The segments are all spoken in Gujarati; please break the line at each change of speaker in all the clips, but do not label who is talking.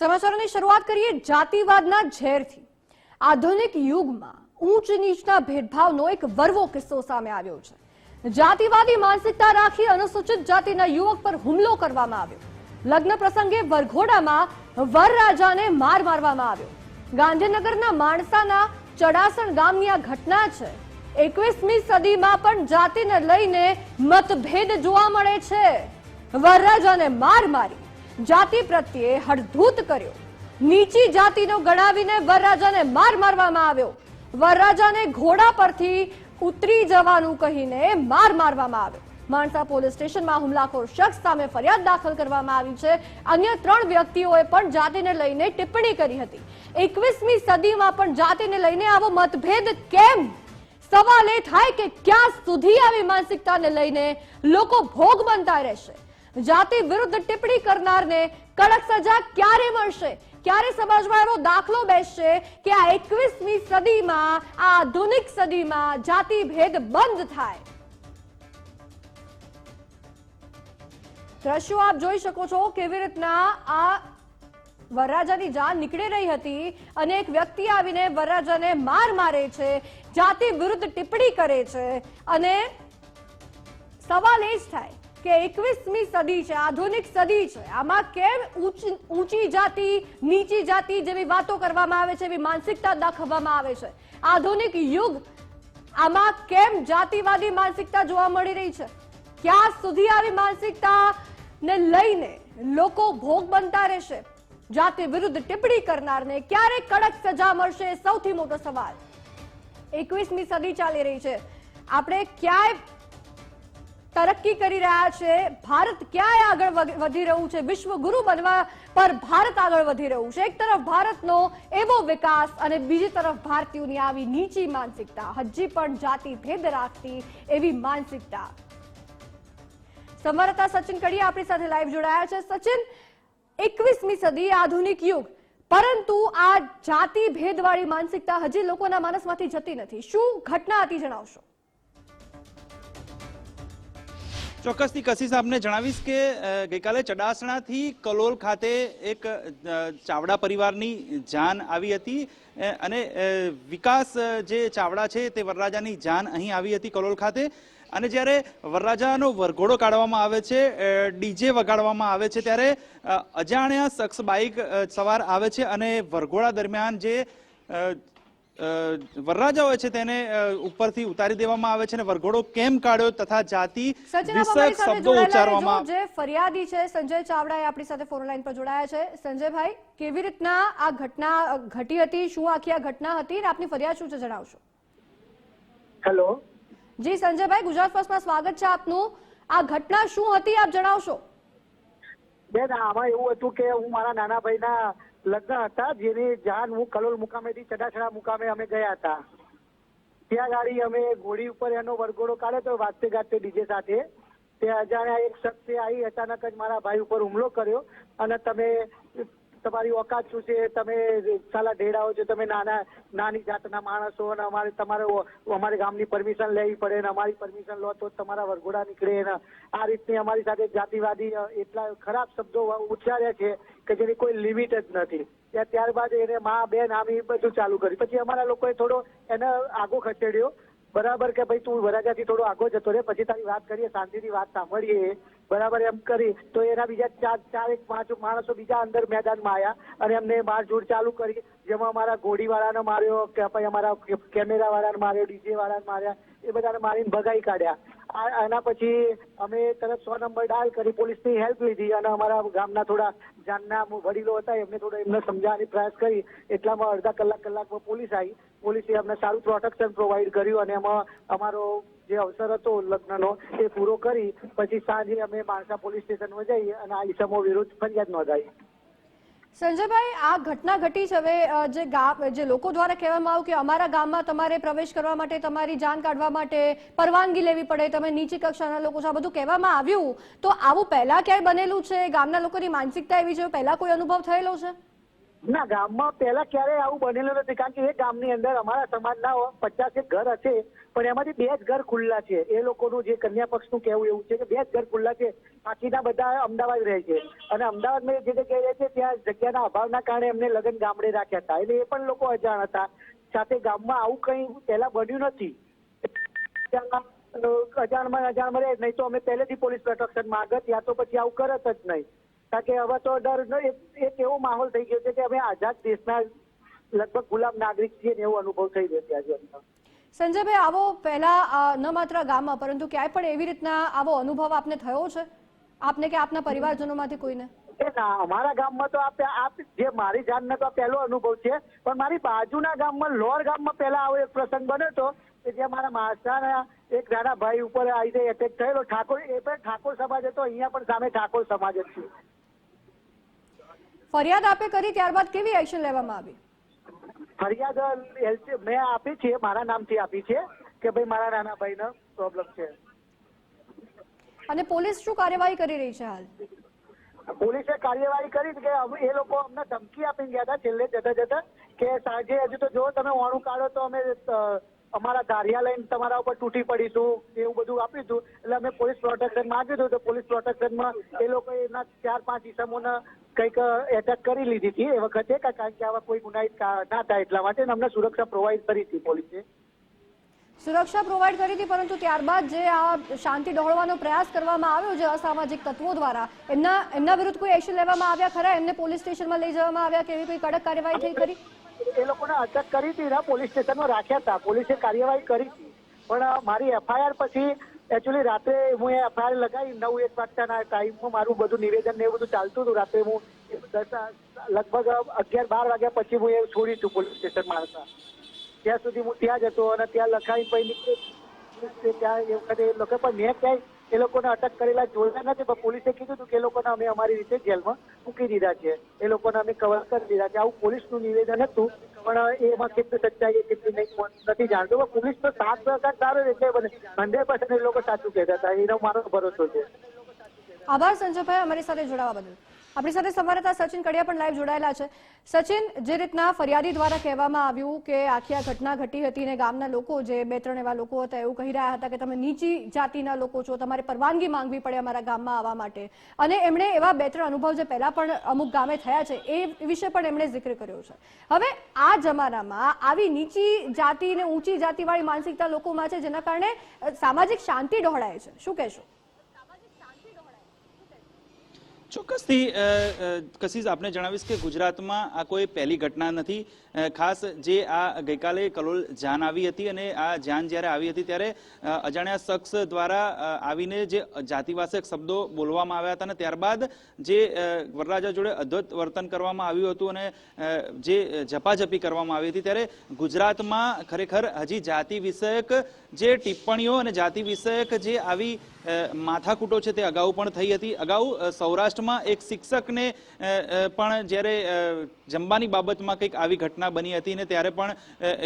સમાચારોની શરૂઆત કરીએ જાતિવાદના ઝેરથી. આધુનિક યુગમાં ઊંચ નીચના ભેદભાવનો એક વરવો કિસ્સો સામે આવ્યો છે. જાતિવાદી માનસિકતા રાખી અનુસૂચિત જાતિના યુવક પર હુમલો કરવામાં આવ્યો. લગ્ન પ્રસંગે વરઘોડામાં વરરાજાને માર મારવામાં આવ્યો. ગાંધીનગરના માણસાના ચડાસણ ગામની આ ઘટના છે. એકવીસમી સદીમાં પણ જાતિને લઈને મતભેદ જોવા મળે છે. વરરાજાને માર મારી. જાતિ પ્રત્યે હડધૂત કર્યો. નીચી જાતિનો ગણાવીને વરરાજાને માર મારવામાં આવ્યો. વરરાજાને ઘોડા પરથી ઉતરી જવાનું કહીને માર મારવામાં આવ્યો. માણસા પોલીસ સ્ટેશનમાં હુમલાખોર શખ્સ સામે ફરિયાદ દાખલ કરવામાં આવી છે. અન્ય ત્રણ વ્યક્તિઓએ પણ જાતિને લઈને ટિપ્પણી કરી હતી. એકવીસમી સદીમાં પણ જાતિને લઈને આવો મતભેદ કેમ? સવાલ એ થાય કે ક્યાં સુધી આવી માનસિકતાને લઈને લોકો ભોગ બનતા રહેશે? જાતિ વિરુદ્ધ ટિપ્પણી કરનારને કડક સજા ક્યારે મળશે? ક્યારે સમાજમાં એવો દાખલો બેસશે કે આ એકવીસમી સદીમાં, આ આધુનિક સદીમાં જાતિ ભેદ બંધ થાય? દ્રશ્યો આપ જોઈ શકો છો કેવી રીતના આ વરરાજાની જાન નીકળી રહી હતી અને એક વ્યક્તિ આવીને વરરાજાને માર મારે છે, જાતિ વિરુદ્ધ ટિપ્પણી કરે છે અને સવાલ એ જ થાય કે એકવીસમી સદી છે, આધુનિક સદી છે. આમાં કેમ ઊંચી જાતિ, નીચી જાતિ જેવી વાતો કરવામાં આવે છે, એવી માનસિકતા દાખવવામાં આવે છે. આધુનિક યુગ આમાં કેમ જાતિવાદી માનસિકતા જોવા મળી રહી છે? ક્યાં સુધી આવી માનસિકતા ને લઈને લોકો ભોગ બનતા રહેશે? જાતિ વિરુદ્ધ ટિપ્પણી કરનારને ક્યારે કડક સજા મળશે? સૌથી મોટો સવાલ. એકવીસમી સદી ચાલી રહી છે. આપણે ક્યાંય તરક્કી કરી રહ્યા છે. ભારત ક્યાંય આગળ વધી રહ્યું છે? વિશ્વ ગુરુ બનવા પર ભારત આગળ વધી રહ્યું છે. એક તરફ ભારતનો એવો વિકાસ અને બીજી તરફ ભારતીયોની આવી નીચી માનસિકતા. હજી પણ જાતિ ભેદ રાખતી એવી માનસિકતા. સંવાદદાતા સચિન કડિયા આપણી સાથે લાઈવ જોડાયા છે. સચિન, એકવીસમી સદી, આધુનિક યુગ. પરંતુ આ જાતિ ભેદવાળી માનસિકતા હજી લોકોના માનસમાંથી જતી નથી. શું ઘટના હતી જણાવશો?
ચોક્કસથી કશિશ આપને જણાવીશ કે ગઈકાલે ચડાસણાથી કલોલ ખાતે એક ચાવડા પરિવારની જાન આવી હતી અને વિકાસ જે ચાવડા છે તે વરરાજાની જાન અહીં આવી હતી કલોલ ખાતે, અને જ્યારે વરરાજાનો વરઘોડો કાઢવામાં આવે છે ડીજે વગાડવામાં આવે છે, ત્યારે અજાણ્યા શખ્સ બાઇક સવાર આવે છે અને વરઘોડા દરમિયાન જે અ, અ, વરરાજા હોય છે તેને ઉપરથી ઉતારી દેવામાં આવે છે અને વરઘોડો કેમ કાઢ્યો તથા જાતિ વિષયક શબ્દો ઉચ્ચારવામાં
જે ફરિયાદી છે સંજય ચાવડા આપણી સાથે ફોન લાઈન પર જોડાયા છે. સંજયભાઈ કેવી રીતના આ ઘટના ઘટી હતી? શું આખી આ ઘટના હતી? અને આપની ફરિયાદ શું છે જણાવશો?
હેલો
જી સંજયભાઈ ગુજરાત ફર્સ્ટમાં સ્વાગત છે આપનું. આ ઘટના શું હતી આપ જણાવશો?
બેન આમાં એવું હતું કે હું મારા નાના ભાઈના લગ્ન હતા, જેની જાન હું કલોલ મુકામેથી ચડાછડા મુકામે અમે ગયા હતા. ત્યાં ગાડી અમે ઘોડી ઉપર એનો વરઘોડો કાઢ્યો તો વાતે ગાતે ડીજે સાથે તે અજાણ્યા એક શખ્સે આવી અચાનક જ મારા ભાઈ ઉપર હુમલો કર્યો અને તમે તમારી ઓકાત શું છે? તમે સાલા ઢેડાઓ છો, તમે નાના, નાની જાતના માણસો અને અમારે તમારે અમારે ગામની પરમિશન લેવી પડે ને અમારી પરમિશન લો તો તમારા વરઘોડા નીકળે ને આ રીતની અમારી સાથે જાતિવાદી એટલા ખરાબ શબ્દો ઉચ્ચાર્યા છે કે જેની કોઈ લિમિટ જ નથી. ત્યારબાદ એને મા, બેન, આમ એ બધું ચાલુ કર્યું. પછી અમારા લોકોએ થોડો એને આગો ખસેડ્યો. બરાબર કે ભાઈ તું વરાજાથી થોડો આગો જતો રે પછી તારી વાત કરીએ, શાંતિથી વાત સાંભળીએ. બરાબર એમ કરી, તો એના બીજા ચાર ચાર એક પાંચ માણસો બીજા અંદર મેદાનમાં આવ્યા અને એમને મારઝૂડ ચાલુ કરી, જેમાં અમારા ઘોડીવાળાને માર્યો, કે પછી અમારા કેમેરા વાળાને માર્યો ડીજે વાળાને માર્યા, એ બધાને મારીને ભગાઈ કાઢ્યા. આના પછી અમે તરત સો નંબર ડાયલ કરી પોલીસની હેલ્પ લીધી અને અમારા ગામના થોડા જાનના વડીલો હતા, એમને થોડો એમને સમજાવવાની પ્રયાસ કરી. એટલામાં અડધા કલાક કલાકમાં પોલીસ આવી. પોલીસે અમને સારું પ્રોટેક્શન પ્રોવાઈડ કર્યું અને એમાં અમારો જે અવસર હતો લગ્નનો એ પૂરો કરી. પછી સાંજે અમે માણસા પોલીસ સ્ટેશનમાં જઈ અને આ ઈસમો વિરુદ્ધ ફરિયાદ નોંધાઈ.
સંજયભાઈ, આ ઘટના ઘટી છે. હવે જે ગામ, જે લોકો દ્વારા કહેવામાં આવ્યું કે અમારા ગામમાં તમારે પ્રવેશ કરવા માટે, તમારી જાન કાઢવા માટે પરવાનગી લેવી પડે, તમે નીચી કક્ષાના લોકો છો, આ બધું કહેવામાં આવ્યું. તો આવું પહેલા ક્યાંય બનેલું છે? ગામના લોકોની માનસિકતા એવી છે? પહેલા કોઈ અનુભવ થયેલો છે?
ના ગામમાં પહેલા ક્યારેય આવું બનેલું નથી કારણ કે એ ગામની અંદર અમારા સમાજના પચાસેક ઘર હશે પણ એમાંથી બે જ ઘર ખુલ્લા છે. એ લોકોનું જે કન્યા પક્ષનું કહેવું એવું છે કે બે જ ઘર ખુલ્લા છે. બાકીના બધા અમદાવાદ રહે છે. અને અમદાવાદમાં જે જગ્યાએ રહે છે ત્યાં જગ્યાના અભાવના કારણે એમને લગ્ન ગામડે રાખ્યા હતા. એટલે એ પણ લોકો અજાણ હતા. સાથે ગામમાં આવું કંઈ પહેલા બન્યું નથી. ત્યાં, અજાણમાં અજાણમાં રહે નહીં તો અમે પહેલેથી પોલીસ પ્રોટેક્શનમાં આગળ યા તો પછી આવું કરત જ નહીં. કારણ કે હવે તો ડર એક એવો માહોલ થઈ ગયો છે કે અમે આઝાદ દેશના લગભગ ગુલામ નાગરિક છીએ એવો અનુભવ થઈ રહ્યો છે આજે અમને.
સંજયભાઈ આવો પહેલા ન માત્ર ગામમાં પરંતુ ક્યાંય પણ એવી રીતના આવો અનુભવ આપને થયો છે? આપને કે આપના પરિવારજનોમાંથી કોઈને?
ના અમારા ગામમાં તો આ આ જે મારી જાતનો તો પહેલો અનુભવ છે પણ મારી બાજુના ગામમાં લોર ગામમાં પહેલા આવો એક પ્રસંગ બન્યો હતો કે જે મારા માસાના એક નાના ભાઈ ઉપર આવી એટેક થયેલો. ઠાકોર એ પણ ઠાકોર સમાજ હતો અહીંયા પણ સામે ઠાકોર સમાજ જ છે.
ફરિયાદ આપે કરી ત્યારબાદ કેવી એક્શન લેવામાં આવી?
ફરિયાદ મેં આપી છે મારા નામથી આપી છે કે ભાઈ મારા નાના ભાઈનો પ્રોબ્લેમ છે.
અને પોલીસ શું કાર્યવાહી કરી રહી છે હાલ?
પોલીસે કાર્યવાહી કરી કે હવે એ લોકો અમને ધમકી આપીને ગયા હતા છેલ્લે જતા જતા કે સાંજે હજુ તો જો તમે વાણું કાઢો તો અમે અમારા કાર્યાલય તમારા ઉપર તૂટી પડીશું, એવું બધું આપ્યું એટલે અમે પોલીસ પ્રોટેક્શન માંગ્યું હતું તો પોલીસ પ્રોટેક્શનમાં એ લોકો એના ચાર, પાંચ ઇસમોને કંઈક એટેક કરી લીધી હતી એ વખતે કારણ કે આવા કોઈ ગુનાહિત ના થાય એટલા માટે અમને સુરક્ષા પ્રોવાઈડ કરી હતી પોલીસે.
સુરક્ષા પ્રોવાઈડ કરી હતી, પરંતુ ત્યારબાદ જે આ શાંતિ ડહોળવાનો પ્રયાસ કરવામાં આવ્યો છે અસામાજિક તત્વો દ્વારા, એમના એમના વિરુદ્ધ કોઈ એક્શન લેવામાં આવ્યા ખરા? એમને પોલીસ સ્ટેશનમાં લઈ જવામાં આવ્યા કે એવી કોઈ કડક કાર્યવાહી થઈ ખરી?
એ લોકોને અટક કરી હતી ને પોલીસ સ્ટેશનમાં રાખ્યા હતા. પોલીસે કાર્યવાહી કરી. હતી પણ મારી એફઆઈઆર પછી એકચ્યુઅલી રાત્રે હું એ એફઆઈઆર લગાવી, નવ એક વાગતાના ટાઈમમાં મારું બધું નિવેદન ને એવું બધું ચાલતું હતું. રાત્રે હું દસ લગભગ અગિયાર બાર વાગ્યા પછી હું એ છોડી હતું પોલીસ સ્ટેશન મારતા ત્યાં સુધી હું ત્યાં જ હતો અને ત્યાં લખાવી પછી નીકળી ત્યાં એ વખતે એ લોકો પણ મેં ક્યાંય એ લોકોને અટક કરેલા જોયા નથી, પણ પોલીસે કીધું હતું કે એ લોકોને અમે અમારી રીતે જેલમાં મૂકી દીધા છે. એ લોકોને અમે કવર કરી દીધા છે. આવું પોલીસનું નિવેદન હતું, પણ એમાં કેટલી સચ્ચાઈ કેટલી નહીં નથી જાણતું. પણ પોલીસ તો સાત પ્રકાર સારો એટલે હંડ્રેડ પર્સન્ટ એ લોકો સાચું કહેતા હતા. એનો મારો ભરોસો છે.
આભાર સંજયભાઈ, અમારી સાથે જોડાવા બદલ. આપણી સાથે સંવાદદાતા સચિન કડિયા પણ લાઈવ જોડાયેલા છે. સચિન, જે રીતના ફરિયાદી દ્વારા કહેવામાં આવ્યું કે આખી આ ઘટના ઘટી હતી ને ગામના લોકો, જે બે ત્રણ એવા લોકો હતા, એવું કહી રહ્યા હતા કે તમે નીચી જાતિના લોકો છો, તમારે પરવાનગી માંગવી પડે અમારા ગામમાં આવવા માટે. અને એમણે એવા બે ત્રણ અનુભવ જે પહેલા પણ અમુક ગામે થયા છે, એ વિશે પણ એમણે જિક્ર કર્યો છે. હવે આ જમાનામાં આવી નીચી જાતિ ને ઊંચી જાતિવાળી માનસિકતા લોકોમાં છે, જેના કારણે સામાજિક શાંતિ ડહોળાય છે. શું કહેશો?
ચોક્કસથી કશિશ આપને જણાવીશ કે ગુજરાતમાં આ કોઈ પહેલી ઘટના નથી. ખાસ જે આ ગઈકાલે કલોલ જાન આવી હતી અને આ જાન જ્યારે આવી હતી ત્યારે અજાણ્યા શખ્સ દ્વારા આવીને જે જાતિવાસક શબ્દો બોલવામાં આવ્યા હતા અને ત્યારબાદ જે વરરાજા જોડે અદ્ભુત વર્તન કરવામાં આવ્યું હતું અને જે ઝપાઝપી કરવામાં આવી હતી ત્યારે ગુજરાતમાં ખરેખર હજી જાતિ વિષયક જે ટિપ્પણીઓ અને જાતિ વિષયક જે આવી માથાકૂટો છે તે અગાઉ પણ થઈ હતી. અગાઉ અ, સૌરાષ્ટ્રમાં એક શિક્ષકને પણ જ્યારે જમવાની બાબતમાં કંઈક આવી ઘટના બની હતી ને ત્યારે પણ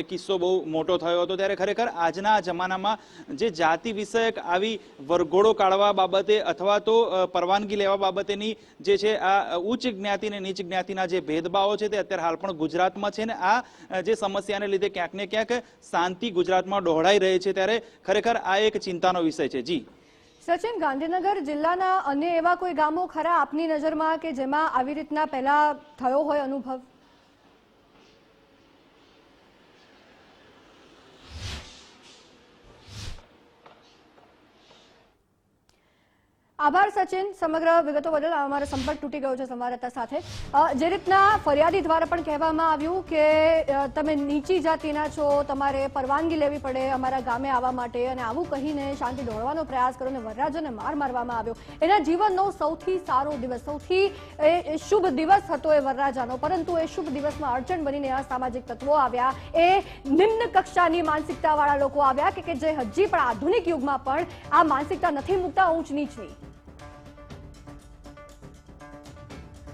કિસ્સો બહુ મોટો થયો હતો. ત્યારે ખરેખર આજના જમાનામાં જે જાતિ વિષયક આવી વરઘોડો કાઢવા બાબતે અથવા તો પરવાનગી લેવા બાબતેની જે છે આ ઉચ્ચ જ્ઞાતિ ને નીચ જ્ઞાતિના જે ભેદભાવો છે તે અત્યારે હાલ પણ ગુજરાતમાં છે ને આ જે સમસ્યાને લીધે ક્યાંક ને ક્યાંક શાંતિ ગુજરાતમાં ડહોળાઈ રહી છે ત્યારે ખરેખર આ એક ચિંતાનો વિષય છે. જી.
સચિન, ગાંધીનગર જિલ્લાના અન્ય એવા કોઈ ગામો ખરા આપની નજરમાં કે જેમાં આવી રીતના પહેલા થયો હોય અનુભવ? આભાર સચિન. સમગ્ર વિગતો બદલ અમારો સંપર્ક તૂટી ગયો છે સંવાદદાતા સાથે. જે રીતના ફરિયાદી દ્વારા પણ કહેવામાં આવ્યું કે તમે નીચી જાતિના છો તમારે પરવાનગી લેવી પડે અમારા ગામે આવવા માટે અને આવું કહીને શાંતિ દોડવાનો પ્રયાસ કર્યો અને વરરાજોને માર મારવામાં આવ્યો. એના જીવનનો સૌથી સારો દિવસ સૌથી એ, શુભ દિવસ હતો એ વરરાજાનો. પરંતુ એ શુભ દિવસમાં અડચણ બનીને આ સામાજિક તત્વો આવ્યા. એ નિમ્ન કક્ષાની માનસિકતાવાળા લોકો આવ્યા કે કે જે હજી પણ આધુનિક યુગમાં પણ આ માનસિકતા નથી મૂકતા ઊંચ નીચની.